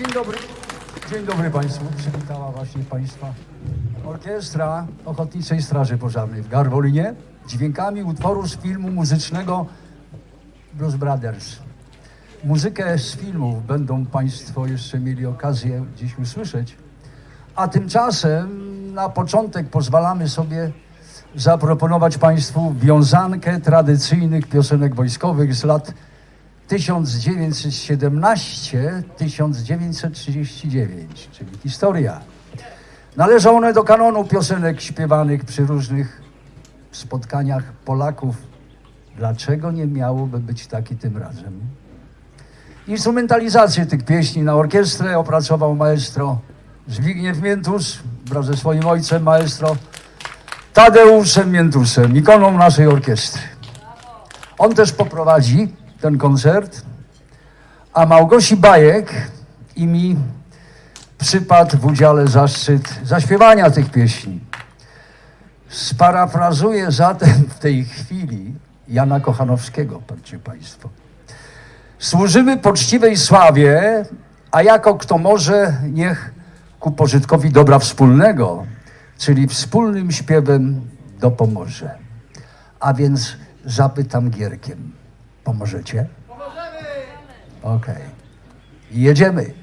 Dzień dobry. Dzień dobry Państwu. Przywitała właśnie Państwa Orkiestra Ochotniczej Straży Pożarnej w Garwolinie dźwiękami utworu z filmu muzycznego Blues Brothers. Muzykę z filmów będą Państwo jeszcze mieli okazję dziś usłyszeć. A tymczasem na początek pozwalamy sobie zaproponować Państwu wiązankę tradycyjnych piosenek wojskowych z lat 1917-1939, czyli historia. Należą one do kanonu piosenek śpiewanych przy różnych spotkaniach Polaków. Dlaczego nie miałoby być taki tym razem? Instrumentalizację tych pieśni na orkiestrę opracował maestro Zbigniew Miętus wraz ze swoim ojcem maestro Tadeuszem Miętusem, ikoną naszej orkiestry. On też poprowadzi ten koncert, a Małgosi Bajek i mi przypadł w udziale zaszczyt zaśpiewania tych pieśni. Sparafrazuję zatem w tej chwili Jana Kochanowskiego, patrzcie Państwo. Służymy poczciwej sławie, a jako kto może, niech ku pożytkowi dobra wspólnego, czyli wspólnym śpiewem dopomoże. A więc zapytam gierkiem. Pomożecie? Pomożemy! Okej. Jedziemy.